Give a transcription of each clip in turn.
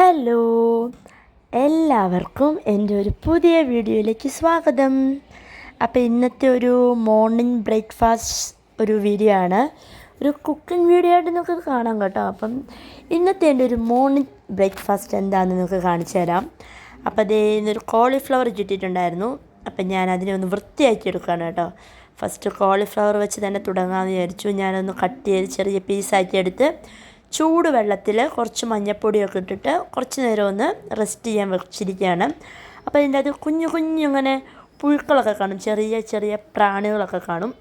Hello എല്ലാവർക്കും എന്റെ ഒരു പുതിയ വീഡിയോയിലേക്ക് സ്വാഗതം. അപ്പോൾ ഇന്നത്തെ ഒരു മോർണിംഗ് ബ്രേക്ക്ഫാസ്റ്റ് ഒരു വീഡിയോ ആണ്. ഒരു കുക്കിംഗ് വീഡിയോ ആയിട്ട് നിങ്ങൾക്ക് കാണാം കേട്ടോ. അപ്പം ഇന്നത്തെ എന്റെ ഒരു മോർണിംഗ് ബ്രേക്ക്ഫാസ്റ്റ് എന്താണെന്ന് നിങ്ങൾക്ക് കാണിച്ചു തരാം. അപ്പോൾ അതേ ഇന്നൊരു കോളിഫ്ലവർ കിട്ടിയിട്ടുണ്ടായിരുന്നു അപ്പം ഞാൻ അതിനെ ഒന്ന് വൃത്തിയാക്കി എടുക്കുകയാണ് കേട്ടോ. ഫസ്റ്റ് കോളിഫ്ലവർ വെച്ച് തന്നെ തുടങ്ങാമെന്ന് വിചാരിച്ചു. ഞാനൊന്ന് കട്ട് ചെയ്ത് ചെറിയ പീസാക്കി എടുത്ത് ചൂട് വെള്ളത്തിൽ കുറച്ച് മഞ്ഞൾപ്പൊടിയൊക്കെ ഇട്ടിട്ട് കുറച്ച് നേരം ഒന്ന് റെസ്റ്റ് ചെയ്യാൻ വെച്ചിരിക്കുകയാണ്. അപ്പോൾ അതിന്റെ അത് കുഞ്ഞു കുഞ്ഞു ഇങ്ങനെ പുഴുക്കളൊക്കെ കാണും. ചെറിയ ചെറിയ പ്രാണികളൊക്കെ കാണും.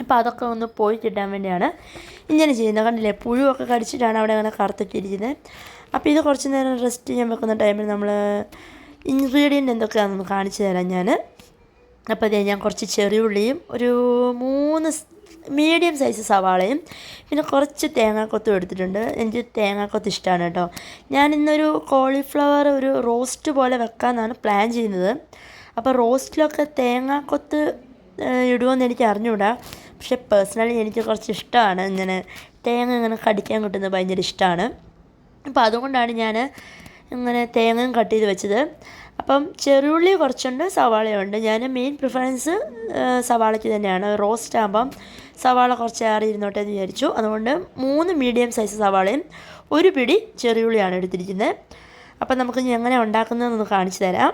അപ്പോൾ അതൊക്കെ ഒന്ന് പോയി കിട്ടാൻ വേണ്ടിയാണ് ഇങ്ങനെ ചെയ്യുന്നത്. കണ്ടില്ലേ? പുഴുവൊക്കെ കടിച്ചിട്ടാണ് അവിടെ അങ്ങനെ കറുത്തിട്ടിരിക്കുന്നത്. അപ്പോൾ ഇത് കുറച്ച് നേരം റെസ്റ്റ് ചെയ്യാൻ വെക്കുന്ന ടൈമിൽ നമ്മൾ ഇൻഗ്രീഡിയന്റ് എന്തൊക്കെയാണെന്ന് കാണിച്ചു തരാം ഞാൻ അപ്പോൾ അതേ ഞാൻ കുറച്ച് ചെറിയുള്ളിയും ഒരു മൂന്ന് മീഡിയം സൈസ് സവാളയും പിന്നെ കുറച്ച് തേങ്ങാക്കൊത്തും എടുത്തിട്ടുണ്ട്. എനിക്ക് തേങ്ങാക്കൊത്ത് ഇഷ്ടമാണ് കേട്ടോ. ഞാൻ ഇന്നൊരു കോളിഫ്ലവർ ഒരു റോസ്റ്റ് പോലെ വെക്കാമെന്നാണ് പ്ലാൻ ചെയ്യുന്നത്. അപ്പോൾ റോസ്റ്റിലൊക്കെ തേങ്ങാക്കൊത്ത് ഇടുമെന്ന് എനിക്ക് അറിഞ്ഞുകൂടാ പക്ഷെ പേഴ്സണലി എനിക്ക് കുറച്ച് ഇഷ്ടമാണ് ഇങ്ങനെ തേങ്ങ ഇങ്ങനെ കടിക്കാൻ കിട്ടുന്നത് ഭയങ്കര ഇഷ്ടമാണ് അപ്പോൾ അതുകൊണ്ടാണ് ഞാൻ ഇങ്ങനെ തേങ്ങയും കട്ട് ചെയ്ത് വെച്ചത്. അപ്പം ചെറുള്ളി കുറച്ചുണ്ട് സവാളയുണ്ട്. ഞാൻ മെയിൻ പ്രിഫറൻസ് സവാളയ്ക്ക് തന്നെയാണ്. റോസ്റ്റ് ആകുമ്പം സവാള കുറച്ച് ഏറെ ഇരുന്നോട്ടെ എന്ന് വിചാരിച്ചു. അതുകൊണ്ട് മൂന്ന് മീഡിയം സൈസ് സവാളയും ഒരു പിടി ചെറിയുള്ളിയാണ് എടുത്തിരിക്കുന്നത്. അപ്പം നമുക്ക് ഇനി എങ്ങനെ ഉണ്ടാക്കുന്നതെന്ന് കാണിച്ചു തരാം.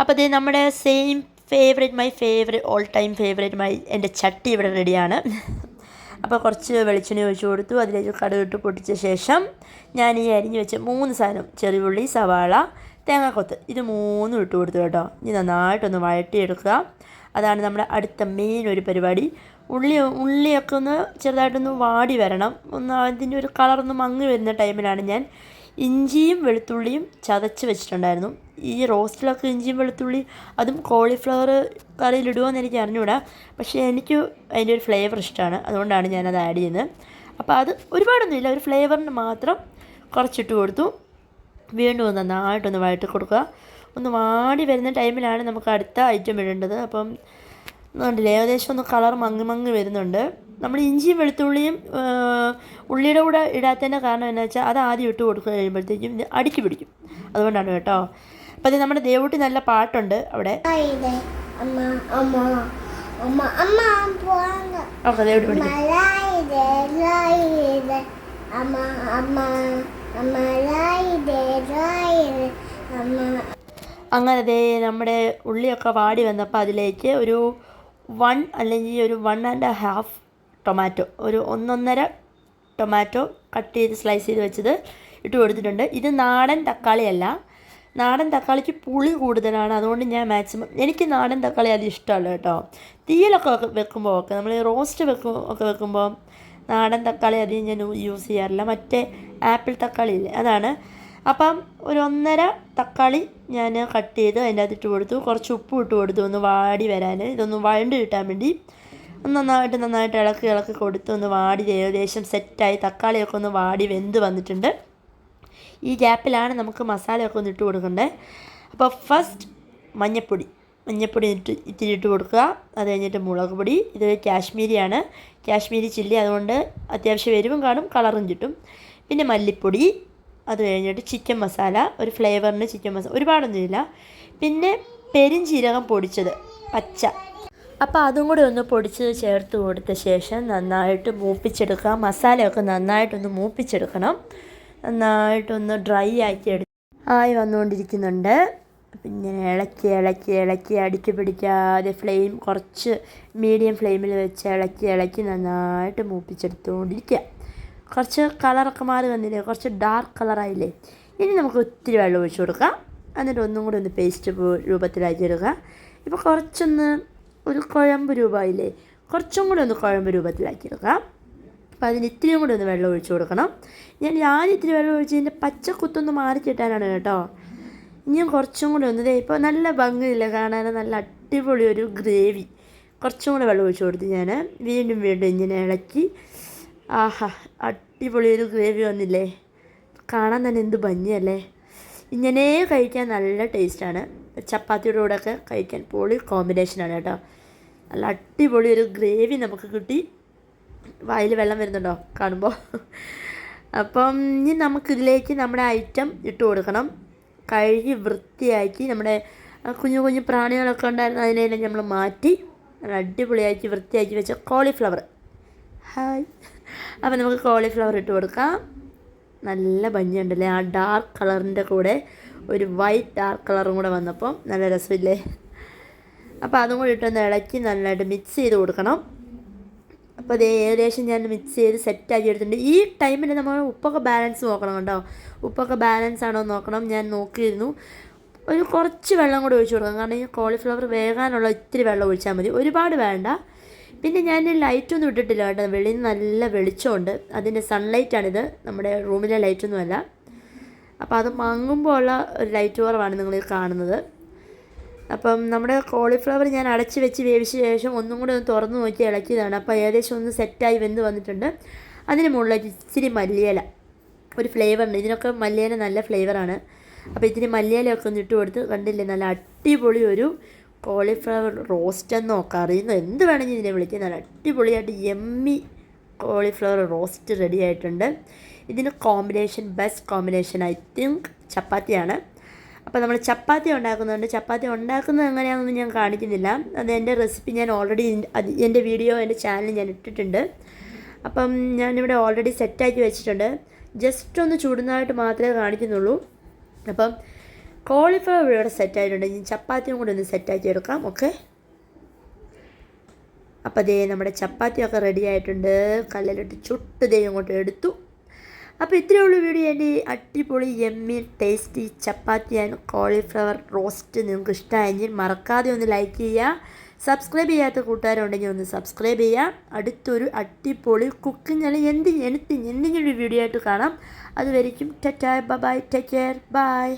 അപ്പോൾ ഇത് നമ്മുടെ same favourite my favourite all time favourite my എന്റെ ചട്ടി ഇവിടെ റെഡിയാണ് അപ്പോൾ കുറച്ച് വെളിച്ചെണ്ണ ഒഴിച്ചു കൊടുത്തു. അതിലേക്ക് കടുകിട്ട് പൊട്ടിച്ച ശേഷം ഞാൻ ഈ അരിഞ്ഞ് വെച്ച മൂന്ന് സാധനം ചെറിയുള്ളി സവാള തേങ്ങാക്കൊത്ത്. ഇത് മൂന്നും ഇട്ട് കൊടുത്തു കേട്ടോ. ഇനി നന്നായിട്ടൊന്ന് വഴട്ടിയെടുക്കുക അതാണ് നമ്മുടെ അടുത്ത മെയിൻ ഒരു പരിപാടി. ഉള്ളി ഉള്ളിയൊക്കെ ഒന്ന് ചെറുതായിട്ടൊന്ന് വാടി വരണം. ഒന്ന് അതിന്റെ ഒരു കളറൊന്ന് മങ്ങി വരുന്ന ടൈമിലാണ് ഞാൻ ഇഞ്ചിയും വെളുത്തുള്ളിയും ചതച്ച് വെച്ചിട്ടുണ്ടായിരുന്നു. ഈ റോസ്റ്റിലൊക്കെ ഇഞ്ചിയും വെളുത്തുള്ളി അതും കോളിഫ്ലവർ കറിയിലിടുമോയെന്ന് എനിക്ക് അറിഞ്ഞുകൂടാ പക്ഷേ എനിക്ക് അതിന്റെ ഒരു ഫ്ലേവർ ഇഷ്ടമാണ്. അതുകൊണ്ടാണ് ഞാനത് ആഡ് ചെയ്യുന്നത്. അപ്പോൾ അത് ഒരുപാടൊന്നുമില്ല. ഒരു ഫ്ലേവറിന് മാത്രം കുറച്ചിട്ട് കൊടുത്തു. വീണ്ടും നന്നായിട്ടൊന്ന് വഴറ്റി കൊടുക്കുക. ഒന്ന് വാടി വരുന്ന ടൈമിലാണ് നമുക്ക് അടുത്ത ഐറ്റം ഇടേണ്ടത്. അപ്പം കണ്ടില്ലേ ഏകദേശം ഒന്ന് കളർ മങ്ങി മങ്ങി വരുന്നുണ്ട്. നമ്മൾ ഇഞ്ചിയും വെളുത്തുള്ളിയും ഉള്ളിയുടെ കൂടെ ഇടാത്തതിന്റെ കാരണം എന്നു വെച്ചാൽ അത് ആദ്യം ഇട്ട് കൊടുക്കുക കഴിയുമ്പോഴത്തേക്കും ഇത് അടുക്കി പിടിക്കും. അതുകൊണ്ടാണ് കേട്ടോ. അപ്പം അത് നമ്മുടെ ദേവൂട്ടി നല്ല പാട്ടുണ്ട് അവിടെ. അമ്മ അമ്മ അമ്മ അമ്മ പോവാങ്ക ഓക്കെ ദേവൂട്ടി പിടിക്കും. അമ്മ അമ്മ അമ്മ അമ്മ. അങ്ങനെ ദേ നമ്മുടെ ഉള്ളിയൊക്കെ വാടി വന്നപ്പോൾ അതിലേക്ക് ഒരു വൺ അല്ലെങ്കിൽ ഒരു വൺ ആൻഡ് ഹാഫ് ടൊമാറ്റോ ഒരു ഒന്നൊന്നര ടൊമാറ്റോ കട്ട് ചെയ്ത് സ്ലൈസ് ചെയ്ത് വെച്ചത് ഇട്ട് കൊടുത്തിട്ടുണ്ട്. ഇത് നാടൻ തക്കാളിയല്ല. നാടൻ തക്കാളിക്ക് പുളി കൂടുതലാണ്. അതുകൊണ്ട് ഞാൻ മാക്സിമം എനിക്ക് നാടൻ തക്കാളി അത് ഇഷ്ടമല്ല കേട്ടോ. തീയിലൊക്കെ വെക്കുമ്പോൾ ഒക്കെ നമ്മൾ റോസ്റ്റ് വെക്കും ഒക്കെ വെക്കുമ്പോൾ നാടൻ തക്കാളി അധികം ഞാൻ യൂസ് ചെയ്യാറില്ല. മറ്റേ ആപ്പിൾ തക്കാളി ഇല്ലേ അതാണ്. അപ്പം ഒരു ഒന്നര തക്കാളി ഞാൻ കട്ട് ചെയ്ത് അതിന്റെ അകത്ത് ഇട്ട് കൊടുത്തു. കുറച്ച് ഉപ്പ് ഇട്ട് കൊടുത്തു. ഒന്ന് വാടി വരാൻ. ഇതൊന്ന് വഴണ്ട് കിട്ടാൻ വേണ്ടി നന്നായിട്ട് നന്നായിട്ട് ഇളക്കി ഇളക്കി കൊടുത്ത് ഒന്ന് വാടി ഏകദേശം സെറ്റായി. തക്കാളിയൊക്കെ ഒന്ന് വാടി വെന്ത് വന്നിട്ടുണ്ട്. ഈ ഗ്യാപ്പിലാണ് നമുക്ക് മസാലയൊക്കെ ഒന്ന് ഇട്ട് കൊടുക്കണ്ടേ. അപ്പോൾ ഫസ്റ്റ് മഞ്ഞപ്പൊടി. മഞ്ഞപ്പൊടി ഇട്ട് ഇത്തിരി ഇട്ട് കൊടുക്കുക. അത് കഴിഞ്ഞിട്ട് മുളക് പൊടി. ഇത് കാശ്മീരിയാണ്. കാശ്മീരി ചില്ലി അതുകൊണ്ട് അത്യാവശ്യം എരിവും കാണും കളറും കിട്ടും. പിന്നെ മല്ലിപ്പൊടി. അത് കഴിഞ്ഞിട്ട് ചിക്കൻ മസാല ഒരു ഫ്ലേവറിന് ചിക്കൻ മസാല ഒരുപാടൊന്നുമില്ല. പിന്നെ പെരിഞ്ചീരകം പൊടിച്ചത് പച്ച. അപ്പോൾ അതും കൂടി ഒന്ന് പൊടിച്ചത് ചേർത്ത് കൊടുത്ത ശേഷം നന്നായിട്ട് മൂപ്പിച്ചെടുക്കുക. മസാലയൊക്കെ നന്നായിട്ടൊന്ന് മൂപ്പിച്ചെടുക്കണം. നന്നായിട്ടൊന്ന് ഡ്രൈ ആക്കി എടുത്ത് ആയി വന്നുകൊണ്ടിരിക്കുന്നുണ്ട്. പിന്നെ ഇളക്കി ഇളക്കി ഇളക്കി അടുക്കി പിടിക്കാതെ ഫ്ലെയിം കുറച്ച് മീഡിയം ഫ്ലെയിമിൽ വെച്ച് ഇളക്കി ഇളക്കി നന്നായിട്ട് മൂപ്പിച്ചെടുത്തുകൊണ്ടിരിക്കുക കുറച്ച് കളറൊക്കെ മാറി വന്നില്ലേ? കുറച്ച് ഡാർക്ക് കളറായില്ലേ ഇനി നമുക്ക് ഒത്തിരി വെള്ളം ഒഴിച്ചു കൊടുക്കാം. എന്നിട്ട് ഒന്നും കൂടി ഒന്ന് പേസ്റ്റ് രൂപത്തിലാക്കി എടുക്കുക ഇപ്പോൾ കുറച്ചൊന്ന് ഒരു കുഴമ്പ് രൂപമായില്ലേ? കുറച്ചും കൂടി ഒന്ന് കുഴമ്പ് രൂപത്തിലാക്കി എടുക്കാം അപ്പോൾ അതിന് ഇത്തിരിയും കൂടി ഒന്ന് വെള്ളം ഒഴിച്ചു കൊടുക്കണം. ഞാൻ ആദ്യം ഇത്തിരി വെള്ളം ഒഴിച്ച് ഇതിന്റെ പച്ചക്കുത്തൊന്ന് മാറി കിട്ടാനാണ് കേട്ടോ. ഇനിയും കുറച്ചും കൂടി ഒന്ന് ഇപ്പോൾ നല്ല ഭംഗിയില്ല കാണാൻ? നല്ല അടിപൊളി ഒരു ഗ്രേവി. കുറച്ചും കൂടി വെള്ളം ഒഴിച്ചു കൊടുത്ത് ഞാൻ വീണ്ടും വീണ്ടും ഇങ്ങനെ ഇളക്കി ആഹാ അടിപൊളി ഒരു ഗ്രേവി വന്നില്ലേ? കാണാൻ തന്നെ എന്ത് ഭംഗിയല്ലേ? ഇങ്ങനെ കഴിക്കാൻ നല്ല ടേസ്റ്റാണ്. ചപ്പാത്തിയുടെ കൂടെയൊക്കെ കഴിക്കാൻ പൊളി കോമ്പിനേഷനാണ് കേട്ടോ. നല്ല അടിപൊളി ഒരു ഗ്രേവി നമുക്ക് കിട്ടി. വായിൽ വെള്ളം വരുന്നുണ്ടോ കാണുമ്പോൾ? അപ്പം ഇനി നമുക്കിതിലേക്ക് നമ്മുടെ ഐറ്റം ഇട്ട് കൊടുക്കണം. കഴുകി വൃത്തിയാക്കി നമ്മുടെ കുഞ്ഞു കുഞ്ഞു പ്രാണികളൊക്കെ ഉണ്ടായിരുന്ന അതിനെല്ലാം നമ്മൾ മാറ്റി അടിപൊളിയാക്കി വൃത്തിയാക്കി വെച്ച കോളിഫ്ലവർ. ഹായ്. അപ്പം നമുക്ക് കോളിഫ്ലവർ ഇട്ട് കൊടുക്കാം. നല്ല ഭംഗിയുണ്ടല്ലേ? ആ ഡാർക്ക് കളറിന്റെ കൂടെ ഒരു വൈറ്റ് ഡാർക്ക് കളറും കൂടെ വന്നപ്പം നല്ല രസമില്ലേ? അപ്പോൾ അതും കൂടി ഇട്ടൊന്ന് ഇളക്കി നന്നായിട്ട് മിക്സ് ചെയ്ത് കൊടുക്കണം. അപ്പോൾ അത് ഏകദേശം ഞാൻ മിക്സ് ചെയ്ത് സെറ്റാക്കി എടുത്തിട്ടുണ്ട്. ഈ ടൈമിൽ നമ്മൾ ഉപ്പൊക്കെ ബാലൻസ് നോക്കണം കേട്ടോ ഉപ്പൊക്കെ ബാലൻസ് ആണോ നോക്കണം. ഞാൻ നോക്കിയിരുന്നു. ഒരു കുറച്ച് വെള്ളം കൂടി ഒഴിച്ച് കൊടുക്കണം. കാരണം ഈ കോളിഫ്ലവർ വേകാനുള്ള ഇത്തിരി വെള്ളം ഒഴിച്ചാൽ മതി. ഒരുപാട് വേണ്ട. പിന്നെ ഞാൻ ലൈറ്റൊന്നും ഇട്ടിട്ടില്ല കേട്ടോ. വെളിയിൽ നല്ല വെളിച്ചമുണ്ട്. അതിന്റെ സൺലൈറ്റാണിത് നമ്മുടെ റൂമിലെ ലൈറ്റൊന്നുമല്ല. അപ്പോൾ അത് മങ്ങുമ്പോൾ ഉള്ള ഒരു ലൈറ്റ് കുറവാണ് നിങ്ങൾ കാണുന്നത്. അപ്പം നമ്മുടെ കോളിഫ്ലവർ ഞാൻ അടച്ച് വെച്ച് വേവിച്ച ശേഷം ഒന്നും കൂടി ഒന്ന് തുറന്ന് നോക്കി ഇളക്കിയതാണ്. അപ്പോൾ ഏകദേശം ഒന്ന് സെറ്റായി വെന്ത് വന്നിട്ടുണ്ട്. അതിന് മുകളിലേക്ക് ഇച്ചിരി മല്ലിയില ഒരു ഫ്ലേവറുണ്ട് ഇതിനൊക്കെ മല്ലിയില നല്ല ഫ്ലേവറാണ് അപ്പോൾ ഇത്തിരി മല്ലിയിലൊക്കെ ഒന്ന് ഇട്ട് കൊടുത്ത് കണ്ടില്ലേ നല്ല അടിപൊളി ഒരു കോളിഫ്ലവർ റോസ്റ്റ് എന്നോ കറിയെന്നോ എന്ത് വേണമെങ്കിൽ ഇതിനെ വിളിക്കാം. നല്ല അടിപൊളിയായിട്ട് എമ്മി കോളിഫ്ലവർ റോസ്റ്റ് റെഡി ആയിട്ടുണ്ട്. ഇതിന് combination best combination I think ചപ്പാത്തിയാണ്. അപ്പോൾ നമ്മൾ ചപ്പാത്തി ഉണ്ടാക്കുന്നുണ്ട് ചപ്പാത്തി ഉണ്ടാക്കുന്നത് എങ്ങനെയാണെന്ന് ഞാൻ കാണിക്കുന്നില്ല. അത് എന്റെ റെസിപ്പി ഞാൻ ഓൾറെഡി എന്റെ വീഡിയോ എന്റെ ചാനൽ ഞാൻ ഇട്ടിട്ടുണ്ട്. അപ്പം ഞാനിവിടെ ഓൾറെഡി സെറ്റാക്കി വെച്ചിട്ടുണ്ട്. ജസ്റ്റ് ഒന്ന് ചൂടുന്നതായിട്ട് മാത്രമേ കാണിക്കുന്നുള്ളൂ. അപ്പം കോളിഫ്ലവർ ഇവിടെ സെറ്റായിട്ടുണ്ട് ഇനി ചപ്പാത്തിയും കൂടി ഒന്ന് സെറ്റ് ആക്കി എടുക്കാം. ഓക്കെ അപ്പോൾ ദേ നമ്മുടെ ചപ്പാത്തിയൊക്കെ റെഡി ആയിട്ടുണ്ട്. കല്ലിലിട്ട് ചുട്ട് ദേ ഇങ്ങോട്ട് എടുത്തു. അപ്പോൾ ഇത്രയേ ഉള്ളൂ വീഡിയോ എന്റെ അടിപൊളി yummy tasty chapati and cauliflower roast നിങ്ങൾക്ക് ഇഷ്ടമായെങ്കിൽ മറക്കാതെ ഒന്ന് ലൈക്ക് ചെയ്യുക. സബ്സ്ക്രൈബ് ചെയ്യാത്ത കൂട്ടുകാരുണ്ടെങ്കിൽ ഒന്ന് സബ്സ്ക്രൈബ് ചെയ്യുക. അടുത്തൊരു അടിപൊളി കുക്കിംഗ് അല്ലെങ്കിൽ എന്ത് എന്തെങ്കിലും ഒരു വീഡിയോ ആയിട്ട് കാണാം. അതുവരെയും tata bye take care bye